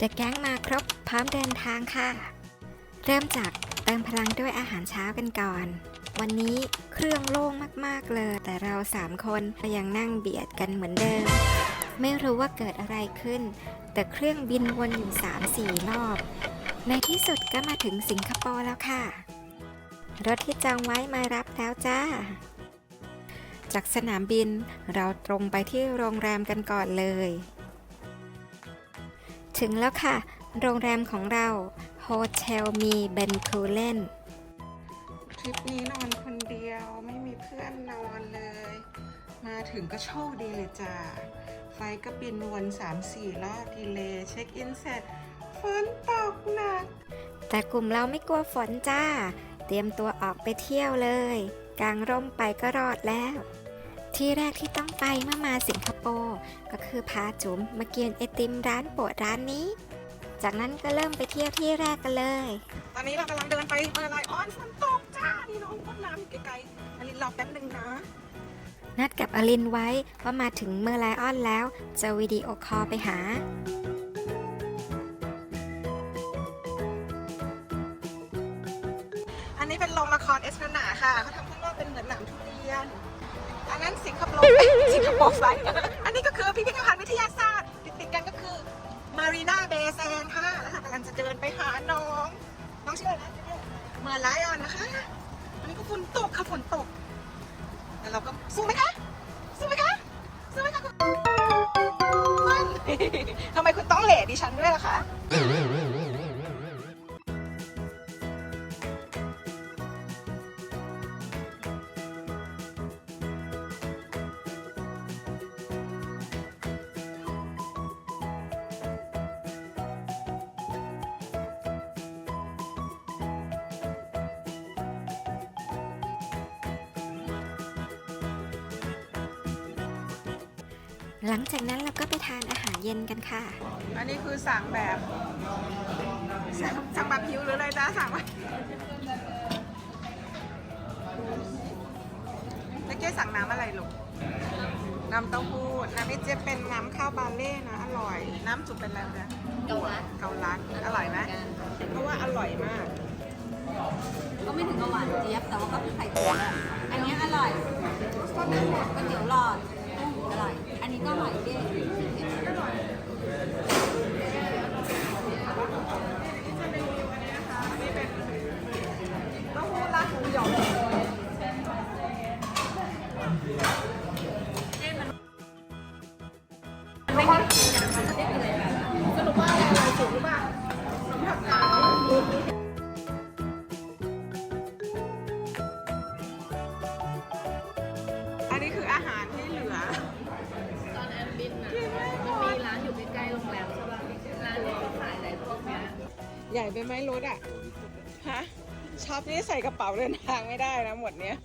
เดอะแก๊งมาครบพร้อมเดินทางค่ะ เริ่มจากเติมพลังด้วยอาหารเช้ากันก่อน วันนี้เครื่องโล่งมากๆเลย แต่เราสามคนก็ยังนั่งเบียดกันเหมือนเดิม ไม่รู้ว่าเกิดอะไรขึ้น แต่เครื่องบินวนอยู่ 3-4 รอบ ในที่สุดก็มาถึงสิงคโปร์แล้วค่ะ รถที่จองไว้มารับแล้วจ้าจากสนามบินเราตรงไปที่โรงแรมกันก่อนเลย ถึงแล้วค่ะ โรงแรมของเราโฮเทลมีเบนคูเลนทริปนี้นอนคนเดียวไม่มีเพื่อนนอนเลย มาถึงก็โชคดีเลยจ้าไฟล์ก็บินวน3-4รอบดีเลยเช็คอินเสร็จฝนตกหนัก แต่กลุ่มเราไม่กลัวฝนจ้า เตรียมตัวออกไปเที่ยวเลย กางร่มไปก็รอดแล้ว ที่แรกที่ต้องไปเมื่อมาสิงคโปร์ก็คือพาจุ๋มมากินไอติมร้านโปรดร้านนี้ จากนั้นก็เริ่มไปเที่ยวที่แรกกันเลย ตอนนี้เรากำลังเดินไปเมอร์ไลออนฝนตกจ้านี่น้องต้นน้ำอยู่ไกลๆอันนี้รอแป๊บนึงนะ นัดกับอลินไว้ว่ามาถึงเมอร์ไลออนแล้วจะวิดีโอคอลไปหาอันนี้เป็นโรงละครเอสพนาค่ะเขาทำข้างนอกเป็นเหมือนหนังทุเรียน อันนั้นสิงคโปร์สิงคโปร์ไฟล์อันนี้ก็คือพิพิธภัณฑ์วิทยาศาสตร์ ติดๆกันก็คือมารีนาเบย์แซนค่ะแล้วค่ะกำลังจะเดินไปหาน้อง น้องชื่ออะไรนะเมื่อไลออนนะคะอันนี้ก็ฝนตกค่ะฝนตกแล้วเราก็สู้ไหมคะสู้ไหมคะสู้ไหมคะคุณทำไมคุณต้องเหล่ดิฉันด้วยล่ะคะ หลังจากนั้นเราก็ไปทานอาหารเย็นกันค่ะ อันนี้คือสั่งแบบสั่งสั่งแบบหิวหรืออะไรจ้าสั่งมาเมื่อกี้สั่งน้ำอะไรลูก น้ำเต้าหู้ น้ำนี้จะเป็นน้ำข้าวบาเล่นะ อร่อย น้ำจุบเป็นอะไรนะเกาลัดเกาลัดอร่อยไหมเพราะว่าอร่อยมาก ก็ไม่ถึงกับหวานเจี๊ยบแต่ว่าก็คือไข่เจียวอันนี้อร่อยก๋วยเตี๋ยวหลอดกุ้งอร่อยอันนี้ก็หอยเด้งเต้าหู้ราดหมูหยองส ร่อะไรอร่อยสุดหรือเปล่าสำหรับเราอันนี้คืออาหารที่เหลือ ตอนแอนบินอะมันมีร้านอยู่ใกล้ๆโรงแรมใช่ป่ะ ร้านนี้ก็ขายอะไรพวกเนี้ย ใหญ่ไปไหมรถอะ ฮะช็อปนี้ใส่กระเป๋าเดินทางไม่ได้นะหมดเนี้ย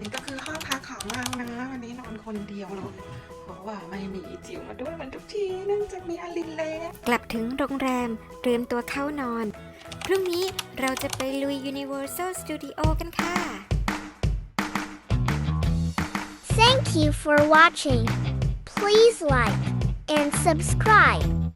นี่ก็คือห้องพักของเรานะวันนี้นอนคนเดียวเลยเพราะว่าไม่มีอีจิ๋วมาด้วยเหมันทุกทีเนื่องจากมีอลินเล่กลับถึงโรงแรมเตรียมตัวเข้านอน พรุ่งนี้เราจะไปลุย Universal Studio กันค่ะ Thank you for watching. Please like and subscribe.